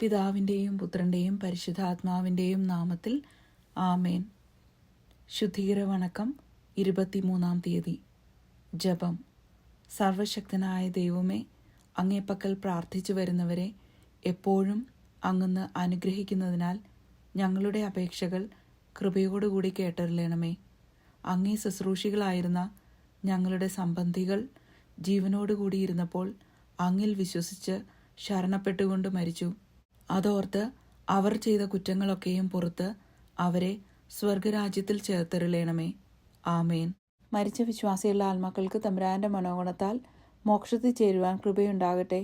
പിതാവിന്റെയും പുത്രന്റെയും പരിശുദ്ധാത്മാവിന്റെയും നാമത്തിൽ ആമേൻ. ശുദ്ധീരവണക്കം ഇരുപത്തിമൂന്നാം തീയതി. ജപം. സർവശക്തനായ ദൈവമേ അങ്ങേപ്പക്കൽ പ്രാർത്ഥിച്ചു വരുന്നവരെ എപ്പോഴും അങ്ങന്ന് അനുഗ്രഹിക്കുന്നതിനാൽ ഞങ്ങളുടെ അപേക്ഷകൾ കൃപയോടുകൂടി കേട്ടറിയണമേ. അങ്ങേ ശുശ്രൂഷികളായിരുന്ന ഞങ്ങളുടെ സംബന്ധികൾ ജീവനോടുകൂടിയിരുന്നപ്പോൾ അങ്ങിൽ വിശ്വസിച്ച് ശരണപ്പെട്ടുകൊണ്ട് മരിച്ചു. അതോർത്ത് അവർ ചെയ്ത കുറ്റങ്ങളൊക്കെയും പുറത്ത് അവരെ സ്വർഗരാജ്യത്തിൽ ചേർത്തരുളേണമേ ആമേൻ. മരിച്ച വിശ്വാസിയുള്ള ആത്മാക്കൾക്ക് തമ്പുരാന്റെ മനോഗുണത്താൽ മോക്ഷത്തിൽ ചേരുവാൻ കൃപയുണ്ടാകട്ടെ.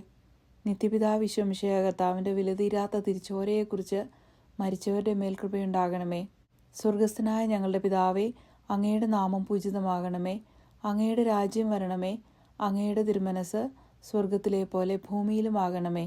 നിത്യപിതാവ് വിശ്വമിഷയ കർത്താവിന്റെ വിലതീരാത്ത തിരിച്ചോരയെക്കുറിച്ച് മരിച്ചവരുടെ മേൽ കൃപയുണ്ടാകണമേ. സ്വർഗസ്ഥനായ ഞങ്ങളുടെ പിതാവേ അങ്ങയുടെ നാമം പൂജിതമാകണമേ. അങ്ങയുടെ രാജ്യം വരണമേ. അങ്ങയുടെ തിരുമനസ് സ്വർഗത്തിലെ പോലെ ഭൂമിയിലുമാകണമേ.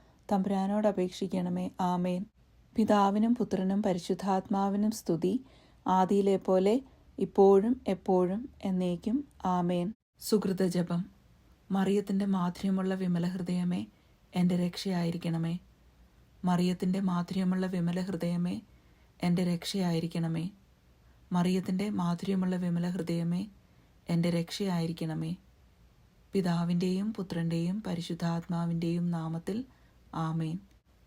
തമ്പുരാനോട് അപേക്ഷിക്കണമേ. ആമേൻ. പിതാവിനും പുത്രനും പരിശുദ്ധാത്മാവിനും സ്തുതി. ആദിയിലെ പോലെ ഇപ്പോഴും എപ്പോഴും എന്നേക്കും. ആമേൻ. സുഹൃത ജപം. മറിയത്തിന്റെ മാധുര്യമുള്ള വിമല ഹൃദയമേ എന്റെ രക്ഷയായിരിക്കണമേ. മറിയത്തിന്റെ മാധുര്യമുള്ള വിമല ഹൃദയമേ എന്റെ രക്ഷയായിരിക്കണമേ. മറിയത്തിന്റെ മാധുര്യമുള്ള വിമല ഹൃദയമേ എന്റെ രക്ഷയായിരിക്കണമേ. പിതാവിന്റെയും പുത്രന്റെയും പരിശുദ്ധാത്മാവിന്റെയും നാമത്തിൽ ആമേൻ.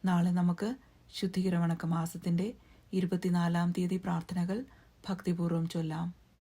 നാളെ നമുക്ക് ശുദ്ധീകരവണക്ക മാസത്തിന്റെ ഇരുപത്തിനാലാം തീയതി പ്രാർത്ഥനകൾ ഭക്തിപൂർവം ചൊല്ലാം.